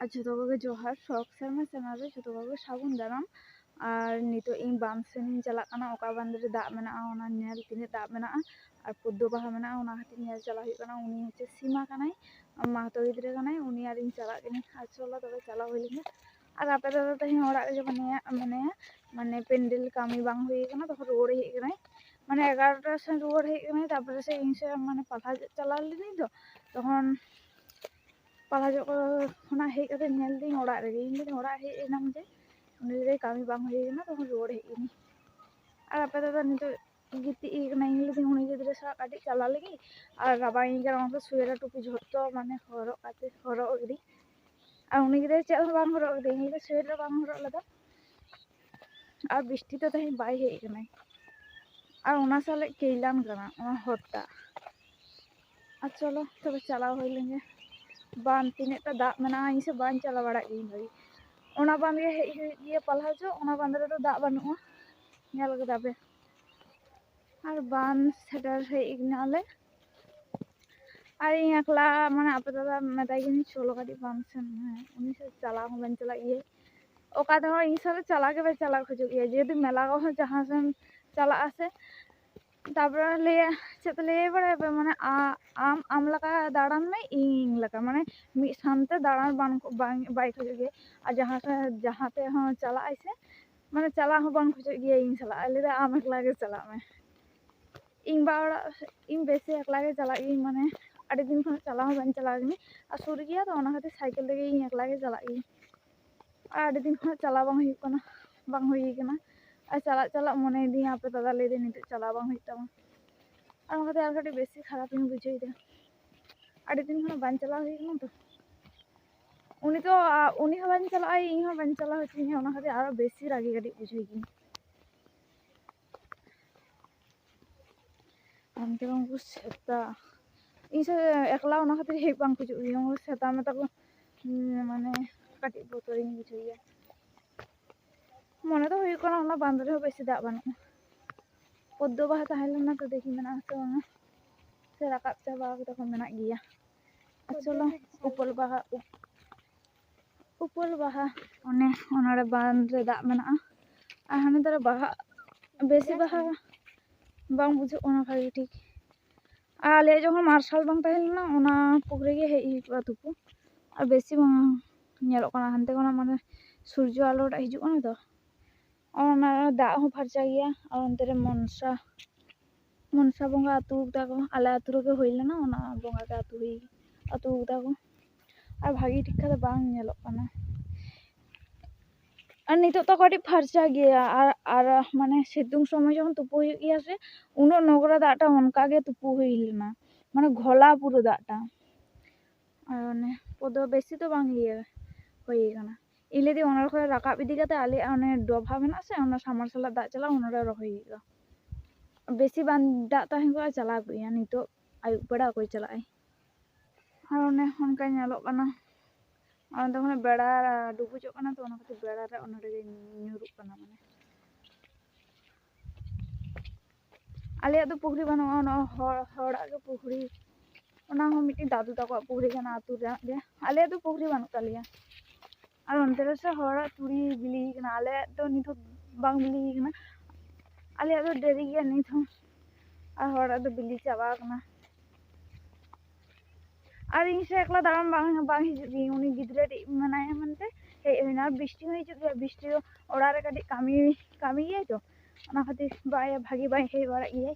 ᱟᱨ ᱡᱷᱚᱛᱚ ᱠᱚᱜᱮ ᱡᱚᱦᱟᱨ ᱥᱚᱠ ᱥᱮᱨᱢᱟ ᱥᱮᱨᱢᱟ ᱨᱮ ᱡᱷᱚᱛᱚ ᱠᱚᱜᱮ ᱥᱟᱹᱜᱩᱱ ᱫᱟᱨᱟᱢ ᱟᱨ ᱱᱤᱛᱚᱜ ᱤᱧ ᱵᱟᱸᱫᱽ ᱥᱮᱱ ᱤᱧ ᱪᱟᱞᱟᱜ ᱠᱟᱱᱟ ᱚᱠᱟ ᱵᱟᱸᱫᱽ ᱨᱮ ᱫᱟᱜ ᱢᱮᱱᱟᱜᱼᱟ ᱚᱱᱟ ᱧᱮᱞ ᱛᱤᱱᱟᱹᱜ ᱫᱟᱜ ᱢᱮᱱᱟᱜᱼᱟ ᱟᱨ ᱯᱚᱫᱽᱫᱚ ᱵᱟᱦᱟ ᱢᱮᱱᱟᱜᱼᱟ ᱚᱱᱟ ᱠᱷᱟᱹᱛᱤᱨ ᱧᱮᱞ ᱪᱟᱞᱟᱜ ᱦᱩᱭᱩᱜ ᱠᱟᱱᱟ ᱩᱱᱤ ᱦᱚᱪᱪᱷᱮ ᱥᱤᱢᱟ ᱠᱟᱱᱟᱭ ᱢᱟᱦᱛᱚ ᱜᱤᱫᱽᱨᱟᱹ ᱠᱟᱱᱟᱭ ᱩᱱᱤ ᱟᱨ ᱤᱧ ᱪᱟᱞᱟᱜ ᱠᱟᱹᱱᱟᱹᱧ ᱟᱨ ᱪᱚᱞᱚ ᱛᱚᱵᱮ ᱪᱟᱞᱟᱣ ᱦᱩᱭ ᱞᱮᱱᱜᱮ ᱟᱨ ᱟᱯᱮ ᱫᱟᱫᱟ ᱛᱮᱦᱮᱧ ᱚᱲᱟᱜ ᱨᱮᱜᱮ ᱢᱮᱱᱟᱭᱟ ᱢᱟᱱᱮ ᱢᱟᱱᱮ ᱯᱮᱱᱰᱮᱞ ᱠᱟᱹᱢᱤ ᱵᱟᱝ ᱦᱩᱭ ᱠᱟᱱᱟ ᱛᱚᱠᱷᱚᱱ ᱨᱩᱣᱟᱹᱲ ᱦᱮᱡ ᱠᱟᱱᱟᱭ ᱢᱟᱱᱮ ᱮᱜᱟᱨᱚᱴᱟ ᱥᱮᱱ ᱨᱩᱣᱟᱹᱲ ᱦᱮᱡ ᱠᱟᱱᱟᱭ ᱛᱟᱨᱯᱚᱨᱮ ᱥᱮ ᱤᱧ ᱥᱮ ᱢᱟᱱᱮ ᱯᱟᱛᱟ ᱪᱟᱞᱟᱣ ᱞᱤᱱᱟᱹᱧ ᱛᱚ ᱛᱚᱠᱷᱚᱱ ᱯᱟᱞᱟ ᱡᱚᱜ ᱠᱷᱚᱱᱟᱜ ᱦᱮᱡ ᱠᱟᱛᱮ ᱧᱮᱞ ᱫᱟᱹᱧ ᱚᱲᱟᱜ ᱨᱮᱜᱮ ᱤᱧ ᱞᱟᱹᱭᱫᱟᱹᱧ ᱚᱲᱟᱜ ᱦᱮᱡ ᱮᱱᱟᱢ ᱡᱮ ᱩᱱᱤ ᱞᱟᱹᱭᱫᱟᱭ ᱠᱟᱹᱢᱤ ᱵᱟᱝ ᱦᱩᱭ ᱠᱟᱱᱟ ᱛᱚᱠᱷᱚᱱ ᱨᱩᱣᱟᱹᱲ ᱦᱮᱡ ᱤᱱᱟᱹᱧ ᱟᱨ ᱟᱯᱮ ᱫᱟᱫᱟ ᱱᱤᱛᱚᱜ ᱜᱤᱛᱤᱡ ᱠᱟᱱᱟ ᱤᱧ ᱞᱟᱹᱭᱫᱟᱹᱧ ᱩᱱᱤ ᱜᱤᱫᱽᱨᱟᱹ ᱥᱟᱶ ᱠᱟᱹᱴᱤᱡ ᱪᱟᱞᱟᱜ ᱞᱟᱹᱜᱤᱫ ᱟᱨ ᱨᱟᱵᱟᱝᱤᱧ ᱠᱟᱱᱟ ᱚᱱᱟᱛᱮ ᱥᱩᱭᱮᱴᱟ ᱴᱩᱯᱤ ᱡᱷᱚᱛᱚ ᱢᱟᱱᱮ ᱦᱚᱨᱚᱜ ᱠᱟᱛᱮ ᱦᱚᱨᱚᱜ ᱠᱤᱫᱟᱹᱧ ᱟᱨ ᱩᱱᱤ ᱜᱤᱫᱽᱨᱟᱹ ᱪᱮᱫ ᱦᱚᱸ ᱵᱟᱝ ᱦᱚᱨᱚᱜ ᱠᱤᱫᱟᱹᱧ ᱤᱧ ᱫᱚ ᱥᱩᱭᱮᱴᱟᱨ ᱵᱟᱝ ᱦᱚᱨᱚᱜ ᱞᱮᱫᱟ আর বৃষ্টিতে তাই বাই হয়ে গেলে আর ওনার সালে কেইলাম কেনা ওনার হরটা আর চলো তবে চালাও হইলেন যে ᱵᱟᱸᱫ ᱛᱤᱱᱟᱹᱜ ᱴᱟ ᱫᱟᱜ ᱢᱮᱱᱟᱜᱼᱟ ᱤᱧ ᱥᱮ ᱵᱟᱹᱧ ᱪᱟᱞᱟᱣ ᱵᱟᱲᱟᱜ ᱜᱮᱭᱟ ᱤᱧ ᱫᱚ ᱚᱱᱟ ᱵᱟᱸᱫ ᱜᱮ ᱦᱮᱡ ᱦᱩᱭᱩᱜ ᱜᱮᱭᱟ ᱯᱟᱞᱦᱟ ᱪᱚ ᱚᱱᱟ ᱵᱟᱸᱫ ᱨᱮᱫᱚ ᱫᱟᱜ ᱵᱟᱹᱱᱩᱜᱼᱟ ᱧᱮᱞ ᱠᱮᱫᱟ ᱯᱮ और बाँध सेटर हेजनाले और इन अकला मैं आप मताई चलो कटी बाँध सेन उन चला बन चला गए ओका इन साथ चला के चला खोजे जेहतु मेला जहाँ से चला से चेत लड़ाई मैं आम आम मैं मी सामते दाड़ान बा खजे जहाँ जहाँ ते चला से मैं चला खजे इन साला एक चला चला गई मैं अड़ी चला बन सुर गया सैकेल इन एक चला गई और अड़ी चला ᱟᱨ ᱪᱟᱞᱟᱜ ᱪᱟᱞᱟᱜ ᱢᱚᱱᱮᱭᱮᱫᱤᱧ ᱦᱟᱯᱮ ᱫᱟᱫᱟ ᱞᱟᱹᱭᱫᱟᱹᱧ ᱱᱤᱛᱚᱜ ᱪᱟᱞᱟᱣ ᱵᱟᱝ ᱦᱩᱭᱩᱜ ᱛᱟᱢᱟ ᱟᱨ ᱚᱱᱠᱟᱛᱮ ᱟᱨ ᱠᱟᱹᱴᱤᱡ ᱵᱮᱥᱤ ᱠᱷᱟᱨᱟᱯᱤᱧ ᱵᱩᱡᱷᱟᱹᱣᱮᱫᱟ ᱟᱹᱰᱤ ᱫᱤᱱ ᱠᱷᱚᱱᱟᱜ ᱵᱟᱝ ᱪᱟᱞᱟᱣ ᱦᱩᱭ ᱠᱟᱱᱟ ᱛᱚ ᱩᱱᱤ ᱛᱚ ᱩᱱᱤ ᱦᱚᱸ ᱵᱟᱝ ᱪᱟᱞᱟᱜᱼᱟᱭ ᱤᱧ ᱦᱚᱸ ᱵᱟᱝ ᱪᱟᱞᱟᱣ ᱦᱚᱪᱚᱧᱟ ᱚᱱᱟ ᱠᱷᱟᱹᱛᱤᱨ ᱟᱨᱚ ᱵᱮᱥᱤ ᱨᱟᱹᱜᱤ ᱠᱟᱹᱴᱤᱡ ᱵᱩᱡᱷᱟᱹᱣ ᱜᱤᱧ ᱟᱢᱛᱮ ᱩᱱᱠᱩ ᱥᱮᱛᱟ ᱤᱧ ᱥᱮ ᱮᱠᱞᱟ ᱚᱱᱟ ᱠᱷᱟᱹᱛᱤᱨ ᱦᱮᱡ ᱵᱟᱝ ᱦᱤᱡᱩᱜ ᱜᱮᱭᱟ ᱩᱱᱠᱩ ᱥᱮᱛᱟ ᱢᱮᱛᱟ ᱠᱚ ᱢᱟᱱᱮ ᱠᱟᱹᱴᱤᱡ ᱵᱚᱛᱚᱨᱤᱧ ᱵᱩᱡᱷᱟᱹᱣ ᱜᱮᱭᱟ मन तो बंदर बस दा बनू पद्म बहा तो देखी मे से रकाब चाबा को मे चलो उपल बहा उपल बहा बंदे दा मे हमें तरह बहा बस बहा बा बुझा ठीक आल जो मार्शल बना पुखरी हे तुपू बसी हानते मैं सूर्य आलोटा हजुना तो ᱚᱱᱟ ᱫᱟᱜ ᱦᱚᱸ ᱯᱷᱟᱨᱪᱟ ᱜᱮᱭᱟ ᱟᱨ ᱚᱱᱛᱮ ᱨᱮ ᱢᱚᱱᱥᱟ ᱢᱚᱱᱥᱟ ᱵᱚᱸᱜᱟ ᱟᱹᱛᱩ ᱠᱟᱫᱟ ᱠᱚ ᱟᱞᱮ ᱟᱹᱛᱩ ᱨᱮᱜᱮ ᱦᱩᱭ ᱞᱮᱱᱟ ᱚᱱᱟ ᱵᱚᱸᱜᱟ ᱜᱮ ᱟᱹᱛᱩ ᱦᱩᱭ ᱟᱹᱛᱩ ᱠᱟᱫᱟ ᱠᱚ ᱟᱨ ᱵᱷᱟᱜᱮ ᱴᱷᱤᱠ ᱠᱟᱛᱮ ᱵᱟᱝ ᱧᱮᱞᱚᱜ ᱠᱟᱱᱟ আর নিতোগ তো কাটি ফার্চা গিয়া আর আর মানে সিতুং সময় যখন তুপু হয়ে গিয়া সে উনো নোংরা দাগটা অনকাগে তুপু হইলনা মানে ঘোলা পুরো দাগটা আর মানে পদ বেশি তো বাং ইয়ে হয়ে কানা ᱤᱱᱟᱹ ᱫᱤ ᱚᱱᱟ ᱠᱷᱚᱱ ᱨᱟᱠᱟᱵ ᱤᱫᱤ ᱠᱟᱛᱮ ᱟᱞᱮᱭᱟᱜ ᱚᱱᱮ ᱰᱚᱵᱷᱟ ᱢᱮᱱᱟᱜ ᱟᱥᱮ ᱚᱱᱟ ᱥᱟᱢᱟᱨ ᱥᱟᱞᱟᱜ ᱫᱟᱜ ᱪᱟᱞᱟᱜ ᱚᱱᱟᱨᱮ ᱨᱚᱦᱚᱭ ᱦᱩᱭᱩᱜᱼᱟ ᱵᱮᱥᱤ ᱵᱟᱝ ᱫᱟᱜ ᱛᱟᱦᱮᱸ ᱠᱚᱜᱼᱟ ᱪᱟᱞᱟᱣ ᱠᱚᱜᱼᱟ ᱱᱤᱛᱚᱜ ᱟᱹᱭᱩᱵ ᱵᱮᱲᱟ ᱚᱠᱚᱭ ᱪᱟᱞᱟᱜᱼᱟᱭ ᱟᱨ ᱚᱱᱮ ᱚᱱᱠᱟ ᱧᱮᱞᱚᱜ ᱠᱟᱱᱟ ᱚᱸᱰᱮ ᱠᱷᱚᱱ ᱵᱮᱲᱟ ᱰᱩᱵᱩᱡᱚᱜ ᱠᱟᱱᱟ ᱛᱚ ᱚᱱᱟ ᱠᱷᱟᱹᱛᱤᱨ ᱵᱮᱲᱟ ᱨᱮ ᱚᱱᱟ ᱨᱮᱜᱮ ᱧᱩᱨᱩᱜ ᱠᱟᱱᱟ ᱢᱟᱱᱮ ᱟᱞᱮᱭᱟᱜ ᱫᱚ ᱯᱩᱠᱷᱨᱤ ᱵᱟᱹᱱᱩᱜᱼᱟ ᱚᱱᱟ ᱦᱚᱲ ᱦᱚᱲᱟᱜ ᱜᱮ ᱯᱩᱠᱷᱨᱤ ᱚᱱᱟ ᱦᱚᱸ ᱢᱤᱫᱴᱤᱡ ᱫᱟᱫᱩ ᱛᱟᱠᱚᱣᱟᱜ ᱯᱩᱠᱷᱨᱤ ᱠᱟᱱᱟ ᱟᱹᱛᱩ ᱨᱮᱱᱟᱜ ᱜᱮ ᱟᱞᱮᱭᱟᱜ ᱫᱚ ᱯᱩᱠᱷᱨᱤ ᱵᱟᱹᱱᱩᱜ ᱛᱟᱞᱮᱭᱟ ᱟᱨ ᱚᱱᱛᱮ ᱨᱮ ᱥᱮ ᱦᱚᱲᱟᱜ ᱛᱩᱲᱤ ᱵᱤᱞᱤ ᱠᱟᱱᱟ ᱟᱞᱮᱭᱟᱜ ᱫᱚ ᱱᱤᱛ ᱦᱚᱸ ᱵᱟᱝ ᱵᱤᱞᱤ ᱠᱟᱱᱟ ᱟᱞᱮᱭᱟᱜ ᱫᱚ ᱰᱮᱨᱤ ᱜᱮᱭᱟ ᱱᱤᱛ ᱦᱚᱸ ᱟᱨ ᱦᱚᱲᱟᱜ ᱫᱚ ᱵᱤᱞᱤ ᱪᱟᱵᱟ ᱠᱟᱱᱟ আর ᱤᱧ ᱥᱮ ᱮᱠᱞᱟ ᱫᱟᱬᱟᱱ ᱵᱟᱝ ᱵᱟᱝ ᱦᱤᱡᱩᱜ ᱜᱤᱭᱟᱹᱧ ᱩᱱᱤ ᱜᱤᱫᱽᱨᱟᱹ ᱴᱤᱡ ᱢᱮᱱᱟᱭᱟ ᱢᱮᱱᱛᱮ ᱦᱮᱡ ᱦᱩᱭᱱᱟ ᱟᱨ ᱵᱤᱥᱴᱤ ᱦᱚᱸ ᱦᱤᱡᱩᱜ ᱜᱮᱭᱟ ᱵᱤᱥᱴᱤ ᱫᱚ ᱚᱲᱟᱜ ᱨᱮ ᱠᱟᱹᱴᱤᱡ ᱠᱟᱹᱢᱤ ᱠᱟᱹᱢᱤ ᱜᱮᱭᱟᱭ ᱛᱚ ᱚᱱᱟ ᱠᱷᱟᱹᱛᱤᱨ ᱵᱟᱭ ᱵᱷᱟᱜᱮ ᱵᱟᱭ ᱦᱮᱡ ᱵᱟᱲᱟᱜ ᱜᱮᱭᱟᱭ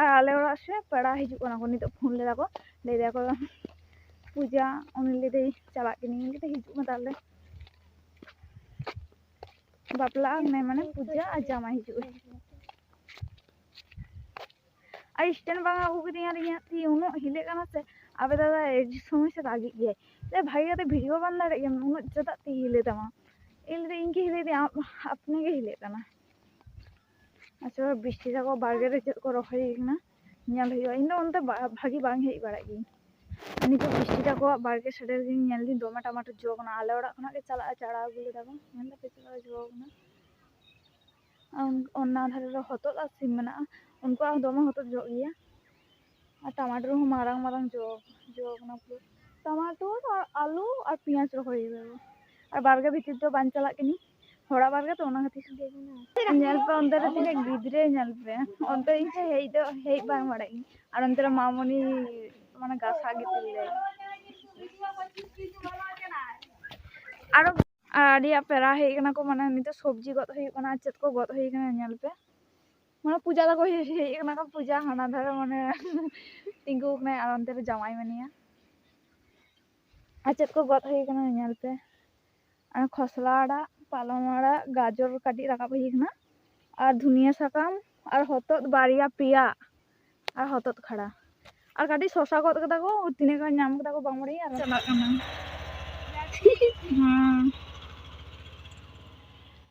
ᱟᱨ ᱟᱞᱮ ᱚᱲᱟᱜ ᱥᱮ ᱯᱮᱲᱟ ᱦᱤᱡᱩᱜ ᱠᱟᱱᱟ ᱠᱚ ᱱᱤᱛᱚᱜ ᱯᱷᱳᱱ ᱞᱮᱫᱟ ᱠᱚ ᱞᱟᱹᱭ ᱫᱟᱠᱚ ᱯᱩᱡᱟ ᱩᱱᱤ ᱞᱟᱹᱭᱫᱟᱭ ᱪᱟᱞᱟᱜ ᱠᱟᱹᱱᱟᱹᱧ ᱤᱧ ᱞᱟᱹᱭᱫᱟ ᱦᱤᱡᱩᱜ ᱢᱮ ᱛᱟᱦᱚᱞᱮ बापला मैं मैंने पूजा आज माही जो इष्टन बांगा हुगदिया रिया ती उनो हिले कना से अबे दादा एज से आगे गे ले भाई आते वीडियो बन ना रे उनो जदा ती हिले तमा इन रे इनके हिले दे अपने के हिले तना अच्छा बिस्ती जको बागरे को रखई ना? न्याल हियो इन उनते तो भागी बांग हे, बाड़ा गी ᱱᱤᱛᱚᱜ ᱵᱤᱥᱴᱤ ᱛᱟᱠᱚᱣᱟᱜ ᱵᱟᱲᱜᱮ ᱥᱮᱴᱮᱨ ᱜᱤᱧ ᱧᱮᱞ ᱫᱤᱧ ᱫᱚᱢᱮ ᱴᱟᱢᱟᱴᱳ ᱡᱚ ᱠᱟᱱᱟ ᱟᱞᱮ ᱚᱲᱟᱜ ᱠᱷᱚᱱᱟᱜ ᱜᱮ ᱪᱟᱞᱟᱜᱼᱟ ᱪᱟᱲᱟᱣ ᱟᱹᱜᱩ ᱞᱮᱫᱟ ᱠᱚ ᱧᱮᱞ ᱫᱟᱯᱮ ᱪᱮᱫᱠᱟ ᱡᱚ ᱠᱟᱱᱟ ᱚᱱᱟ ᱫᱷᱟᱨᱮ ᱨᱮ ᱦᱚᱛᱚᱫ ᱟᱨ ᱥᱤᱢ ᱢᱮᱱᱟᱜᱼᱟ ᱩᱱᱠᱩᱣᱟᱜ ᱦᱚᱸ ᱫᱚᱢᱮ ᱦᱚᱛᱚᱫ ᱡᱚᱜ ᱜᱮᱭᱟ ᱟᱨ ᱴᱟᱢᱟᱴᱳ ᱦᱚᱸ ᱢᱟᱨᱟᱝ ᱢᱟᱨᱟᱝ ᱡᱚ ᱡᱚ ᱠᱟᱱᱟ ᱯᱩᱨᱟᱹ ᱴᱟᱢᱟᱴᱳᱨ ᱟᱨ ᱟᱹᱞᱩ ᱟᱨ ᱯᱮᱸᱭᱟᱡᱽ ᱨᱚᱦᱚᱭ ᱦᱩᱭᱩᱜᱼᱟ ᱟᱨ ᱵᱟᱲᱜᱮ ᱵᱷᱤᱛᱤᱨ ᱫᱚ ᱵᱟᱝ ᱪᱟᱞᱟᱜ ᱠᱟᱹᱱᱟᱹᱧ ᱦᱚᱲᱟᱜ ᱵᱟᱲᱜᱮ ᱛᱚ ᱚᱱᱟ ᱠᱷᱟᱹᱛᱤᱨ ᱧᱮᱞ ᱯᱮ ᱚᱱᱛᱮ ᱨᱮ ᱛᱤᱱᱟᱹᱜ ᱜᱤᱫᱽᱨᱟᱹ ᱧᱮᱞ ᱯᱮ ᱚᱱᱛᱮ ᱤᱧ ᱴᱷᱮᱡ ᱦᱮᱡ ᱫᱚ ᱦᱮᱡ ᱵᱟᱝ ᱵᱟᱲᱟᱜ ᱤᱧ ᱟᱨ ᱚᱱᱛᱮ ᱨᱮ ᱢᱟᱢᱚᱱᱤ মানে গাছ আগে তুললে আর আড়ি পেড়া হয়ে গেনা কো মানে নিতে সবজি গত হয়ে গেনা চেত কো গত হয়ে গেনা নেল পে মানে পূজা দা কো হয়ে গেনা কো পূজা হানা ধরে মানে টিঙ্গু মে আর অন্তর জামাই মানিয়া আর চেত কো গত হয়ে গেনা নেল পে আর খসলা আড়া পালং আড়া গাজর কাটি রাখা হয়ে গেনা আর ধুনিয়া সাকাম আর হতত বাড়িয়া পিয়া আর হতত খাড়া আর কাটি শশা গদ কেদা কো তিনে গান নাম কেদা কো বাং বাড়াই আর চালাক কানা হুম